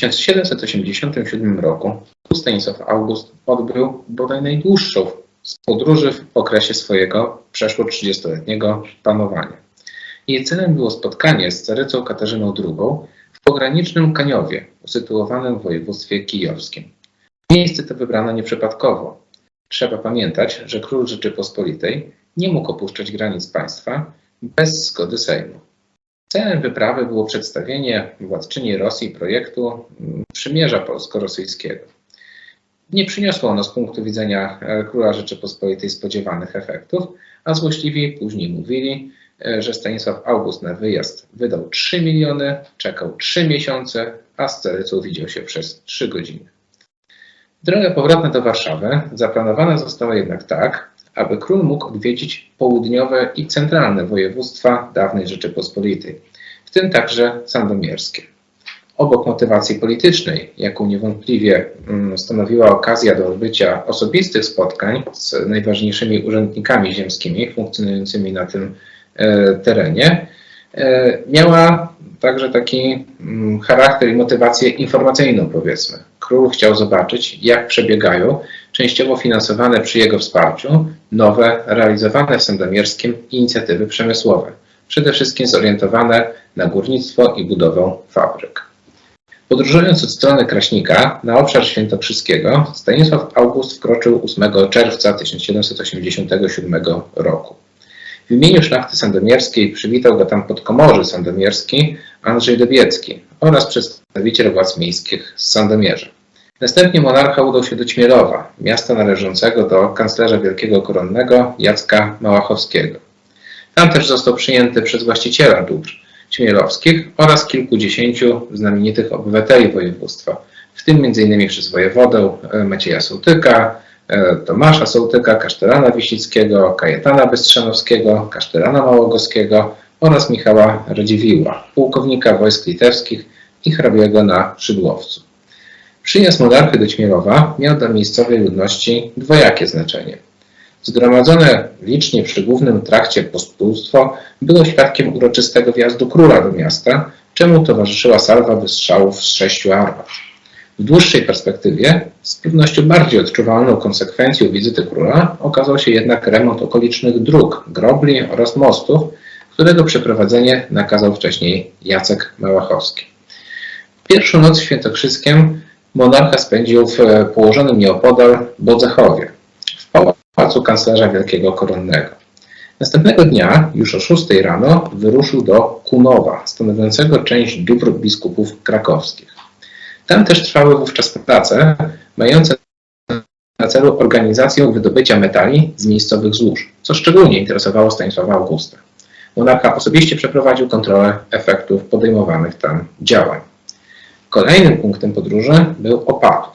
1787 roku Stanisław August odbył bodaj najdłuższą z podróży w okresie swojego przeszło 30-letniego panowania. Jej celem było spotkanie z carycą Katarzyną II w pogranicznym Kaniowie, usytuowanym w województwie kijowskim. Miejsce to wybrano nieprzypadkowo. Trzeba pamiętać, że król Rzeczypospolitej nie mógł opuszczać granic państwa bez zgody Sejmu. Celem wyprawy było przedstawienie władczyni Rosji projektu mm, przymierza polsko-rosyjskiego. Nie przyniosło ono z punktu widzenia e, króla Rzeczypospolitej spodziewanych efektów, a złośliwi później mówili, e, że Stanisław August na wyjazd wydał 3 miliony, czekał 3 miesiące, a z Cerycą widział się przez 3 godziny. Droga powrotna do Warszawy zaplanowana została jednak tak, aby król mógł odwiedzić południowe i centralne województwa dawnej Rzeczypospolitej, w tym także sandomierskie. Obok motywacji politycznej, jaką niewątpliwie mm, stanowiła okazja do odbycia osobistych spotkań z najważniejszymi urzędnikami ziemskimi funkcjonującymi na tym e, terenie, e, miała także taki mm, charakter i motywację informacyjną, powiedzmy. Król chciał zobaczyć, jak przebiegają częściowo finansowane przy jego wsparciu nowe, realizowane w Sandomierskim inicjatywy przemysłowe, przede wszystkim zorientowane na górnictwo i budowę fabryk. Podróżując od strony Kraśnika na obszar świętokrzyskiego, Stanisław August wkroczył 8 czerwca 1787 roku. W imieniu szlachty sandomierskiej przywitał go tam podkomorzy sandomierski Andrzej Dobiecki oraz przedstawiciel władz miejskich z Sandomierza. Następnie monarcha udał się do Ćmielowa, miasta należącego do kanclerza wielkiego koronnego Jacka Małachowskiego. Tam też został przyjęty przez właściciela dóbr ćmielowskich oraz kilkudziesięciu znamienitych obywateli województwa, w tym m.in. przez wojewodę e, Macieja Sołtyka, e, Tomasza Sołtyka, Kasztelana Wiślickiego, Kajetana Bystrzanowskiego, Kasztelana Małogowskiego oraz Michała Radziwiła, pułkownika wojsk litewskich i hrabiego na Szydłowcu. Przyjazd monarchy do Ćmielowa miał dla miejscowej ludności dwojakie znaczenie. Zgromadzone licznie przy głównym trakcie pospólstwo było świadkiem uroczystego wjazdu króla do miasta, czemu towarzyszyła salwa wystrzałów z sześciu armat. W dłuższej perspektywie, z pewnością bardziej odczuwalną konsekwencją wizyty króla okazał się jednak remont okolicznych dróg, grobli oraz mostów, którego przeprowadzenie nakazał wcześniej Jacek Małachowski. Pierwszą noc w Świętokrzyskiem monarcha spędził w położonym nieopodal Bodzechowie, w pałacu kanclerza wielkiego koronnego. Następnego dnia, już o 6 rano, wyruszył do Kunowa, stanowiącego część dóbr biskupów krakowskich. Tam też trwały wówczas prace mające na celu organizację wydobycia metali z miejscowych złóż, co szczególnie interesowało Stanisława Augusta. Monarcha osobiście przeprowadził kontrolę efektów podejmowanych tam działań. Kolejnym punktem podróży był Opatów.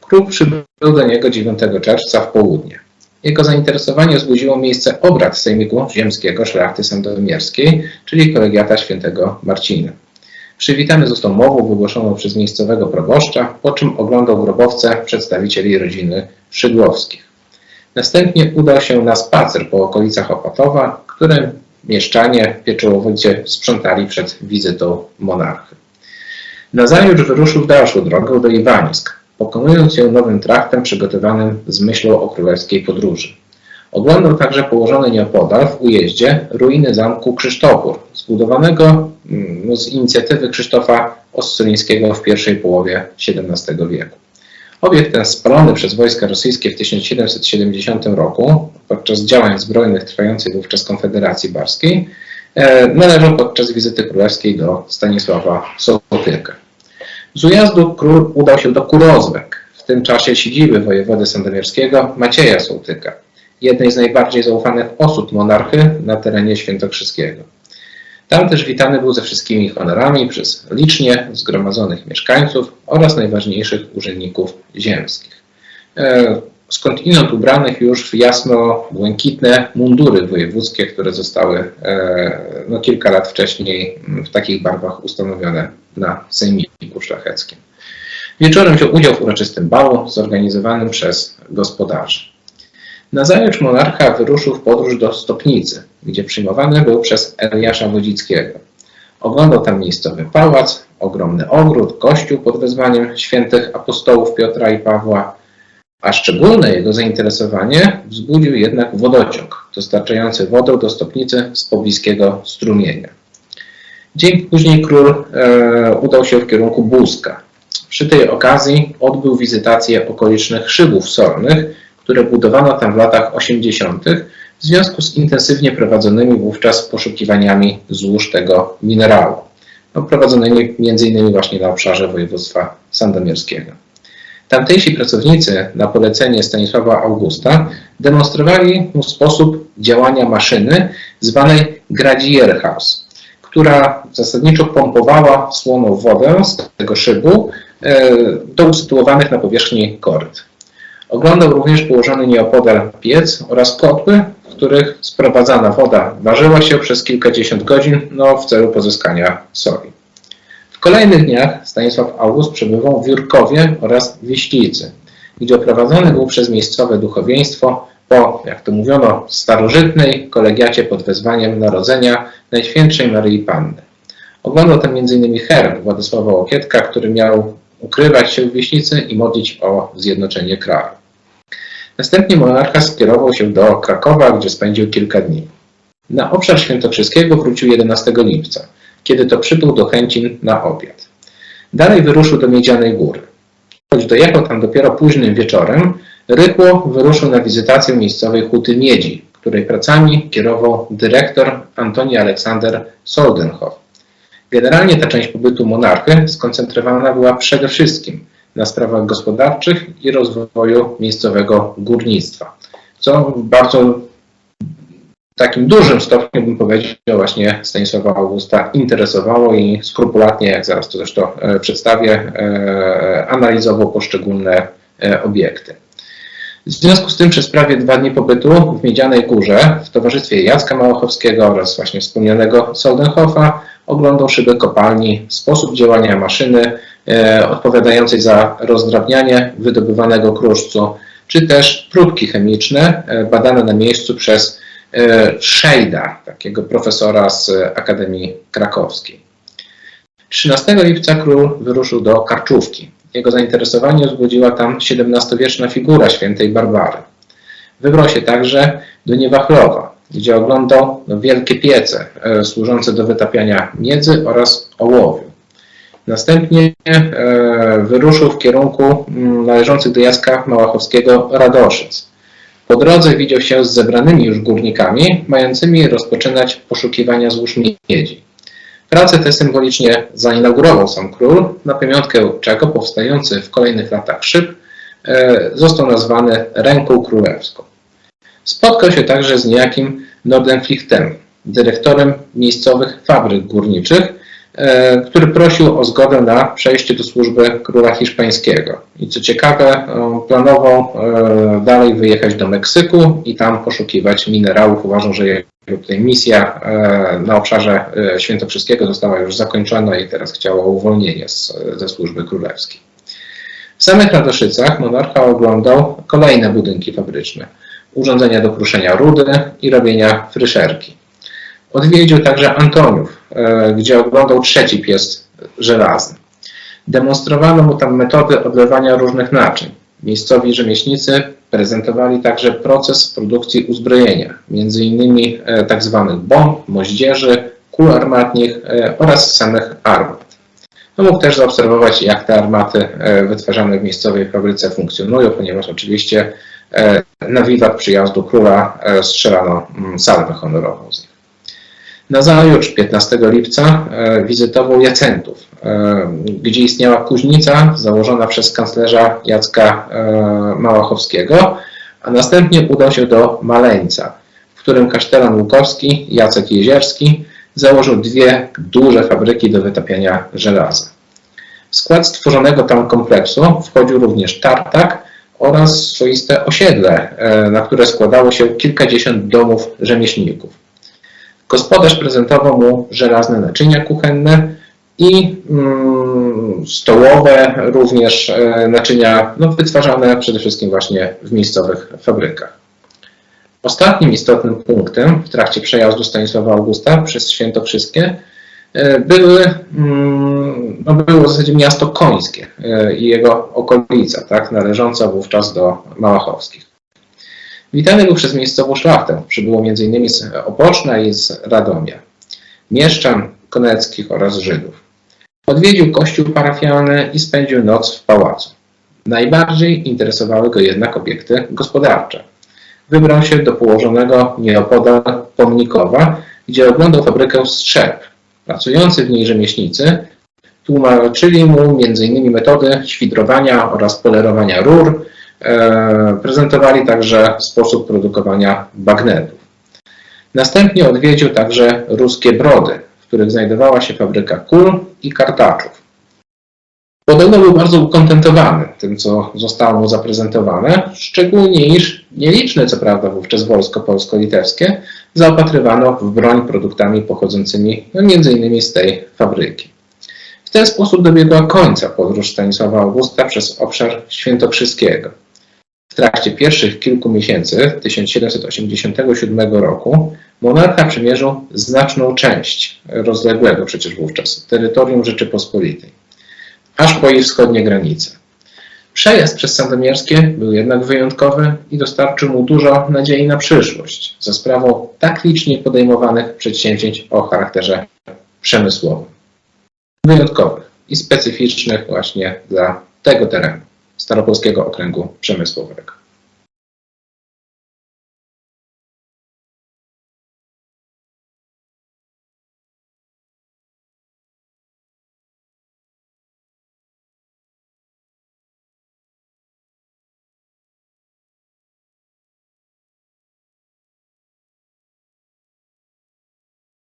Klub przybył do niego 9 czerwca w południe. Jego zainteresowanie wzbudziło miejsce obrad Sejmiku Ziemskiego Szlachty Sandomierskiej, czyli kolegiata świętego Marcina. Przywitany został mową wygłoszoną przez miejscowego proboszcza, po czym oglądał grobowce przedstawicieli rodziny Szydłowskich. Następnie udał się na spacer po okolicach Opatowa, którym mieszczanie pieczołowodzie sprzątali przed wizytą monarchy. Nazajutrz wyruszył w dalszą drogę do Iwanisk, pokonując ją nowym traktem przygotowanym z myślą o królewskiej podróży. Oglądał także położone nieopodal w ujeździe ruiny zamku Krzysztofur, zbudowanego mm, z inicjatywy Krzysztofa Ossolińskiego w pierwszej połowie XVII wieku. Obiekt ten spalony przez wojska rosyjskie w 1770 roku podczas działań zbrojnych trwających wówczas Konfederacji Barskiej należał podczas wizyty królewskiej do Stanisława Sołtyka. Z ujazdu król udał się do Kurozwek, w tym czasie siedziby wojewody sandomierskiego Macieja Sołtyka, jednej z najbardziej zaufanych osób monarchy na terenie świętokrzyskiego. Tam też witany był ze wszystkimi honorami przez licznie zgromadzonych mieszkańców oraz najważniejszych urzędników ziemskich. Skądinąd ubranych już w jasno-błękitne mundury wojewódzkie, które zostały e, no, kilka lat wcześniej w takich barwach ustanowione na sejmiku szlacheckim. Wieczorem wziął udział w uroczystym balu zorganizowanym przez gospodarzy. Nazajutrz monarcha wyruszył w podróż do Stopnicy, gdzie przyjmowany był przez Eliasza Wodzickiego. Oglądał tam miejscowy pałac, ogromny ogród, kościół pod wezwaniem świętych apostołów Piotra i Pawła, a szczególne jego zainteresowanie wzbudził jednak wodociąg dostarczający wodę do stopnicy z pobliskiego strumienia. Dzień później król e, udał się w kierunku Buzka. Przy tej okazji odbył wizytację okolicznych szybów solnych, które budowano tam w latach 80. w związku z intensywnie prowadzonymi wówczas poszukiwaniami złóż tego minerału, no, prowadzonymi m.in. właśnie na obszarze województwa sandomierskiego. Tamtejsi pracownicy na polecenie Stanisława Augusta demonstrowali mu sposób działania maszyny zwanej Gradierhaus, która zasadniczo pompowała słoną wodę z tego szybu e, do usytuowanych na powierzchni koryt. Oglądał również położony nieopodal piec oraz kotły, w których sprowadzana woda ważyła się przez kilkadziesiąt godzin no, w celu pozyskania soli. Kolejnych dniach Stanisław August przebywał w Jurkowie oraz Wiślicy, gdzie oprowadzony był przez miejscowe duchowieństwo po, jak to mówiono, starożytnej kolegiacie pod wezwaniem narodzenia Najświętszej Maryi Panny. Oglądał tam m.in. herb Władysława Łokietka, który miał ukrywać się w Wiśnicy i modlić o zjednoczenie kraju. Następnie monarcha skierował się do Krakowa, gdzie spędził kilka dni. Na obszar świętokrzyskiego wrócił 11 lipca, kiedy to przybył do Chęcin na obiad. Dalej wyruszył do Miedzianej Góry. Choć dojechał tam dopiero późnym wieczorem, rychło wyruszył na wizytację miejscowej huty Miedzi, której pracami kierował dyrektor Antoni Aleksander Soldenhoff. Generalnie ta część pobytu monarchy skoncentrowana była przede wszystkim na sprawach gospodarczych i rozwoju miejscowego górnictwa, co bardzo takim dużym stopniu, bym powiedział, właśnie Stanisława Augusta interesowało i skrupulatnie, jak zaraz to zresztą e, przedstawię, e, analizował poszczególne e, obiekty. W związku z tym przez prawie dwa dni pobytu w Miedzianej Górze w towarzystwie Jacka Małochowskiego oraz właśnie wspomnianego Soldenhofa oglądał szyby kopalni, sposób działania maszyny odpowiadającej za rozdrabnianie wydobywanego kruszcu, czy też próbki chemiczne badane na miejscu przez Szejda, takiego profesora z Akademii Krakowskiej. 13 lipca król wyruszył do Karczówki. Jego zainteresowanie wzbudziła tam XVII-wieczna figura świętej Barbary. Wybrał się także do Niewachlowa, gdzie oglądał no, wielkie piece e, służące do wytapiania miedzy oraz ołowiu. Następnie e, wyruszył w kierunku m, należących do Jacka Małachowskiego Radoszyc. Po drodze widział się z zebranymi już górnikami, mającymi rozpoczynać poszukiwania złóż miedzi. Pracę tę symbolicznie zainaugurował sam król, na pamiątkę czego powstający w kolejnych latach szyb e, został nazwany Ręką Królewską. Spotkał się także z niejakim Nordenflichtem, dyrektorem miejscowych fabryk górniczych, który prosił o zgodę na przejście do służby króla hiszpańskiego. I co ciekawe, planował e, dalej wyjechać do Meksyku i tam poszukiwać minerałów. Uważał, że jego tutaj misja e, na obszarze świętokrzyskiego została już zakończona i teraz chciało o uwolnienie z, ze służby królewskiej. W samych Radoszycach monarcha oglądał kolejne budynki fabryczne urządzenia do kruszenia rudy i robienia fryszerki. Odwiedził także Antoniów, e, gdzie oglądał trzeci pies żelazny. Demonstrowano mu tam metody odlewania różnych naczyń. Miejscowi rzemieślnicy prezentowali także proces produkcji uzbrojenia, m.in. tzw. bomb, moździerzy, kul armatnich e, oraz samych armat. No mógł też zaobserwować, jak te armaty e, wytwarzane w miejscowej fabryce funkcjonują, ponieważ oczywiście na wiwat przyjazdu króla strzelano mm, salwę honorową z nich. Nazajutrz, 15 lipca, e, wizytował Jacentów, gdzie istniała kuźnica założona przez kanclerza Jacka Małachowskiego, a następnie udał się do Maleńca, w którym kasztelan Łukowski, Jacek Jezierski, założył dwie duże fabryki do wytapiania żelaza. W skład stworzonego tam kompleksu wchodził również tartak, oraz swoiste osiedle, e, na które składało się kilkadziesiąt domów rzemieślników. Gospodarz prezentował mu żelazne naczynia kuchenne i mm, stołowe, również e, naczynia no, wytwarzane przede wszystkim właśnie w miejscowych fabrykach. Ostatnim istotnym punktem w trakcie przejazdu Stanisława Augusta przez Świętokrzyskie e, były, mm, no było w zasadzie miasto końskie e, i jego okolica, tak, należąca wówczas do Małachowskich. Witany był przez miejscową szlachtę. Przybyło m.in. z Opoczna i z Radomia, mieszczan koneckich oraz Żydów. Odwiedził kościół parafialny i spędził noc w pałacu. Najbardziej interesowały go jednak obiekty gospodarcze. Wybrał się do położonego nieopodal Pomnikowa, gdzie oglądał fabrykę strzep. Pracujący w niej rzemieślnicy tłumaczyli mu m.in. metody świdrowania oraz polerowania rur, prezentowali także sposób produkowania bagnetów. Następnie odwiedził także ruskie brody, w których znajdowała się fabryka kul i kartaczów. Podobno był bardzo ukontentowany tym, co zostało mu zaprezentowane, szczególnie iż nieliczne, co prawda, wówczas wojsko polsko-litewskie zaopatrywano w broń produktami pochodzącymi no, m.in. z tej fabryki. W ten sposób dobiegła końca podróż Stanisława Augusta przez obszar świętokrzyskiego. Trakcie pierwszych kilku miesięcy 1787 roku monarcha przemierzył znaczną część rozległego przecież wówczas terytorium Rzeczypospolitej, aż po jej wschodnie granice. Przejazd przez Sandomierskie był jednak wyjątkowy i dostarczył mu dużo nadziei na przyszłość za sprawą tak licznie podejmowanych przedsięwzięć o charakterze przemysłowym. Wyjątkowych i specyficznych właśnie dla tego terenu, Staropolskiego Okręgu Przemysłowego.